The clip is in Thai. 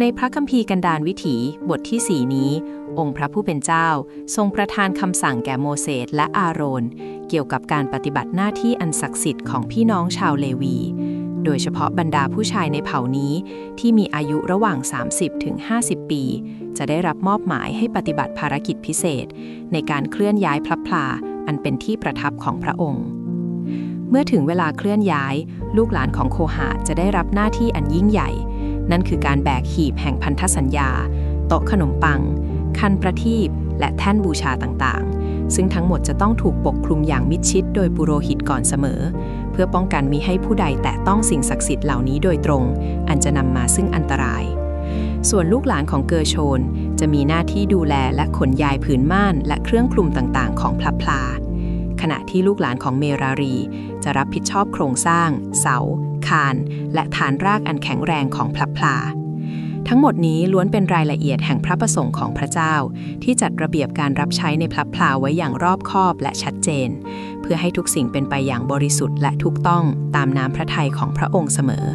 ในพระคัมภีร์กันดารวิถีบทที่สี่นี้ องค์พระผู้เป็นเจ้า ทรงประทานคำสั่งแก่โมเสสและอาโรน เกี่ยวกับการปฏิบัติหน้าที่อันศักดิ์สิทธิ์ของพี่น้องชาวเลวี โดยเฉพาะบรรดาผู้ชายในเผ่านี้ ที่มีอายุระหว่าง 30 ถึง 50 ปี จะได้รับมอบหมายให้ปฏิบัติภารกิจพิเศษ ในการเคลื่อนย้ายพลับพลาอันเป็นที่ประทับของพระองค์เมื่อถึงเวลาเคลื่อนย้าย ลูกหลานของโคหาจะได้รับหน้าที่อันยิ่งใหญ่ นั่นคือการแบกหีบแห่งพันธสัญญา โต๊ะขนมปัง คันประทีปและแท่นบูชาต่างๆ ซึ่งทั้งหมดจะต้องถูกปกคลุมอย่างมิดชิดโดยปุโรหิตก่อนเสมอ เพื่อป้องกันมิให้ผู้ใดแตะต้องสิ่งศักดิ์สิทธิ์เหล่านี้โดยตรง อันจะนำมาซึ่งอันตราย ส่วนลูกหลานของเกอร์โชน จะมีหน้าที่ดูแลและขนย้ายผืนม่านและเครื่องคลุมต่างๆ ของพลับพลา ขณะที่ลูกหลานของเมรารี จะรับผิดชอบโครงสร้าง เสา คาน และฐานรากอันแข็งแรงของพลับพลาทั้งหมดนี้ล้วนเป็นรายละเอียดแห่งพระประสงค์ของพระเจ้า ที่จัดระเบียบการรับใช้ในพลับพลาไว้อย่างรอบคอบและชัดเจน เพื่อให้ทุกสิ่งเป็นไปอย่างบริสุทธิ์และถูกต้องตามน้ำพระทัยของพระองค์เสมอ